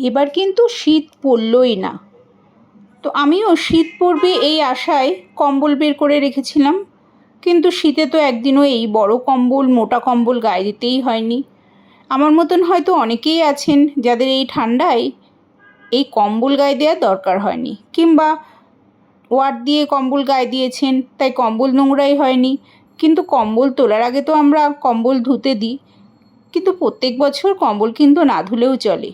এবার কিন্তু শীত পড়লই না। তো আমিও শীত পড়বে এই আশায় কম্বল বের করে রেখেছিলাম। কিন্তু শীতে তো একদিনও এই বড় কম্বল, মোটা কম্বল গায়ে দিতেই হয়নি। আমার মতন হয়তো অনেকেই আছেন যাদের এই ঠান্ডায় এই কম্বল গায়ে দেওয়ার দরকার হয়নি কিংবা ওয়ার দিয়ে কম্বল গায়ে দিয়েছেন, তাই কম্বল নোংরাই হয়নি। কিন্তু কম্বল তোলার আগে তো আমরা কম্বল ধুতে দিই। কিন্তু প্রত্যেক বছর কম্বল কিন্তু না ধুলেও চলে।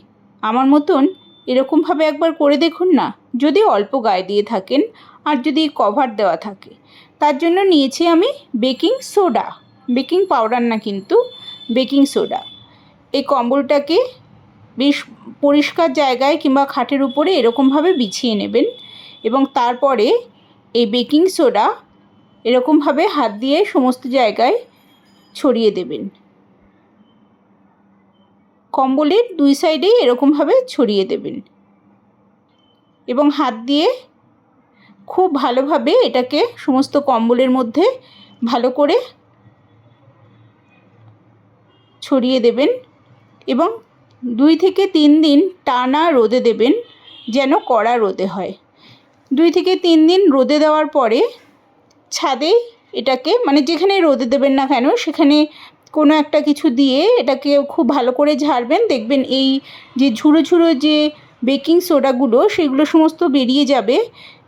আমার মতন এরকমভাবে একবার করে দেখুন না, যদি অল্প গায়ে দিয়ে থাকেন আর যদি কভার দেওয়া থাকে। তার জন্য নিয়েছি আমি বেকিং সোডা বেকিং পাউডার না কিন্তু বেকিং সোডা এই কম্বলটাকে বেশ পরিষ্কার জায়গায় কিংবা খাটের উপরে এরকমভাবে বিছিয়ে নেবেন এবং তারপরে এই বেকিং সোডা এরকমভাবে হাত দিয়ে সমস্ত জায়গায় ছড়িয়ে দেবেন। কম্বলের দুই সাইডেই এরকমভাবে ছড়িয়ে দেবেন। এবং হাত দিয়ে খুব ভালোভাবে এটাকে সমস্ত কম্বলের মধ্যে ভালো করে ছড়িয়ে দেবেন এবং দুই থেকে তিন দিন টানা রোদে দেবেন যেন কড়া রোদে হয়। দুই থেকে তিন দিন রোদে দেওয়ার পরে ছাদে এটাকে মানে যেখানে রোদে দেবেন না কেন সেখানে কোনো একটা কিছু দিয়ে এটাকে খুব ভালো করে ঝাড়বেন। দেখবেন এই যে ঝুড়ো ঝুড়ো যে বেকিং সোডাগুলো, সেগুলো সমস্ত বেরিয়ে যাবে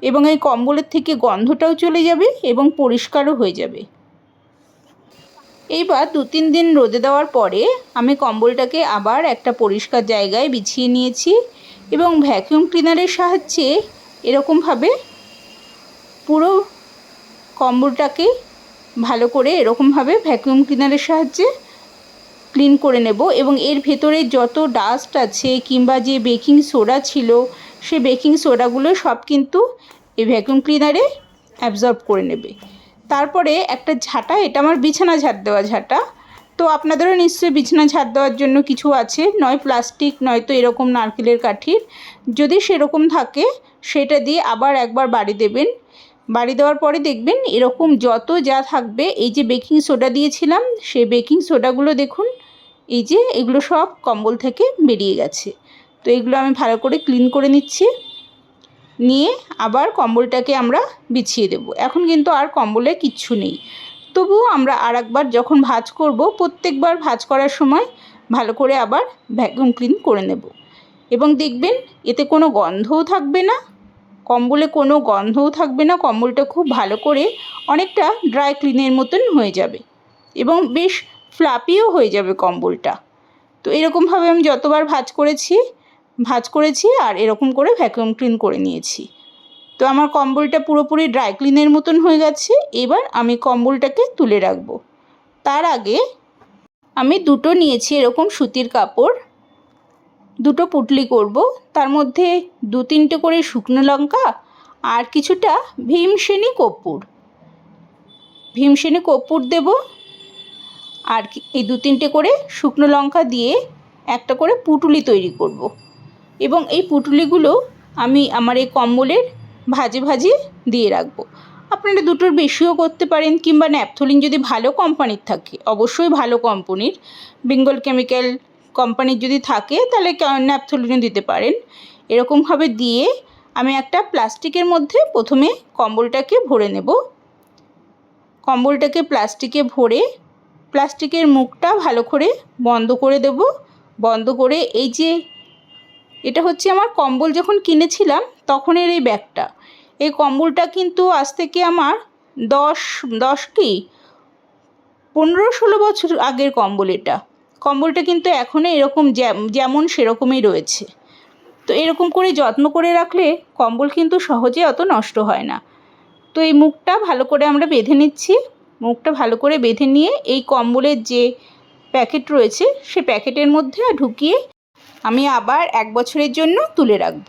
এবং এই কম্বলের থেকে গন্ধটাও চলে যাবে এবং পরিষ্কারও হয়ে যাবে। এইবার দু তিন দিন রোদে দেওয়ার পরে আমি কম্বলটাকে আবার একটা পরিষ্কার জায়গায় বিছিয়ে নিয়েছি এবং ভ্যাকিউম ক্লিনারের সাহায্যে এরকমভাবে পুরো কম্বলটাকে ভালো করে এরকমভাবে ভ্যাকিউম ক্লিনারের সাহায্যে ক্লিন করে নেব এবং এর ভেতরে যত ডাস্ট আছে কিংবা যে বেকিং সোডা ছিল, সে বেকিং সোডাগুলো সব কিন্তু এই ভ্যাকিউম ক্লিনারে অ্যাবজর্ব করে নেবে। তারপরে একটা ঝাঁটা, এটা আমার বিছানা ঝাড় দেওয়া ঝাঁটা। তো আপনাদেরও নিশ্চয়ই বিছানা ঝাড় দেওয়ার জন্য কিছু আছে, নয় প্লাস্টিক নয়তো এরকম নারকেলের কাঠির। যদি সেরকম থাকে, সেটা দিয়ে আবার একবার বাড়ি দেবেন। বাড়ি দেওয়ার পরে দেখবেন এরকম যত যা থাকবে, এই যে বেকিং সোডা দিয়েছিলাম, সেই বেকিং সোডাগুলো দেখুন, এই যে এগুলো সব কম্বল থেকে বেরিয়ে গেছে। তো এগুলো আমি ভালো করে ক্লিন করে নিচ্ছি। নিয়ে আবার কম্বলটাকে আমরা বিছিয়ে দেব। এখন কিন্তু আর কম্বলে কিচ্ছু নেই। তবুও আমরা আর একবার যখন ভাজ করব, প্রত্যেকবার ভাজ করার সময় ভালো করে আবার ভ্যাকুম ক্লিন করে নেব। এবং দেখবেন এতে কোনো গন্ধও থাকবে না। কম্বলে কোনো গন্ধও থাকবে না, কম্বলটা খুব ভালো করে অনেকটা ড্রাই ক্লিনের মতন হয়ে যাবে এবং বেশ ফ্লাপিও হয়ে যাবে কম্বলটা। তো এরকমভাবে আমি যতবার ভাজ করেছি ভাজ করেছি আর এরকম করে ভ্যাকুয়াম ক্লিন করে নিয়েছি। তো আমার কম্বলটা পুরোপুরি ড্রাই ক্লিনের মতন হয়ে গেছে, এবার আমি কম্বলটাকে তুলে রাখব। তার আগে আমি দুটো নিয়েছি এরকম সুতির কাপড়, দুটো পুটলি করব। তার মধ্যে দু তিনটে করে শুকনো লঙ্কা আর কিছুটা ভীমসেনি কর্পূর ভীমসেনি কর্পূর দেব আর এই দু তিনটে করে শুকনো লঙ্কা দিয়ে একটা করে পুটুলি তৈরি করব। এবং এই পুটুলিগুলো আমি আমার এই কম্বলের ভাজে ভাজে দিয়ে রাখব আপনারা দুটোর বেশিও করতে পারেন কিংবা ন্যাপথলিন যদি ভালো কোম্পানির থাকে, অবশ্যই ভালো কোম্পানির, বেঙ্গল কেমিক্যাল কোম্পানির যদি থাকে, তাহলে ন্যাপথলিনও দিতে পারেন। এরকমভাবে দিয়ে আমি একটা প্লাস্টিকের মধ্যে প্রথমে কম্বলটাকে ভরে নেব। কম্বলটাকে প্লাস্টিকে ভরে প্লাস্টিকের মুখটা ভালো করে বন্ধ করে দেব। বন্ধ করে এই যে এটা হচ্ছে আমার কম্বল যখন কিনেছিলাম, তখনের এই ব্যাগটা। এই কম্বলটা কিন্তু আজ থেকে আমার দশ দশ কি? পনেরো, ষোলো বছর আগের কম্বল এটা। কম্বলটা কিন্তু এখনও এরকম যেমন সেরকমই রয়েছে। তো এরকম করে যত্ন করে রাখলে কম্বল কিন্তু সহজে অত নষ্ট হয় না। তো এই মুখটা ভালো করে আমরা বেঁধে নিচ্ছি। মুখটা ভালো করে বেঁধে নিয়ে এই কম্বলের যে প্যাকেট রয়েছে, সে প্যাকেটের মধ্যে ঢুকিয়ে আমি আবার এক বছরের জন্য তুলে রাখব।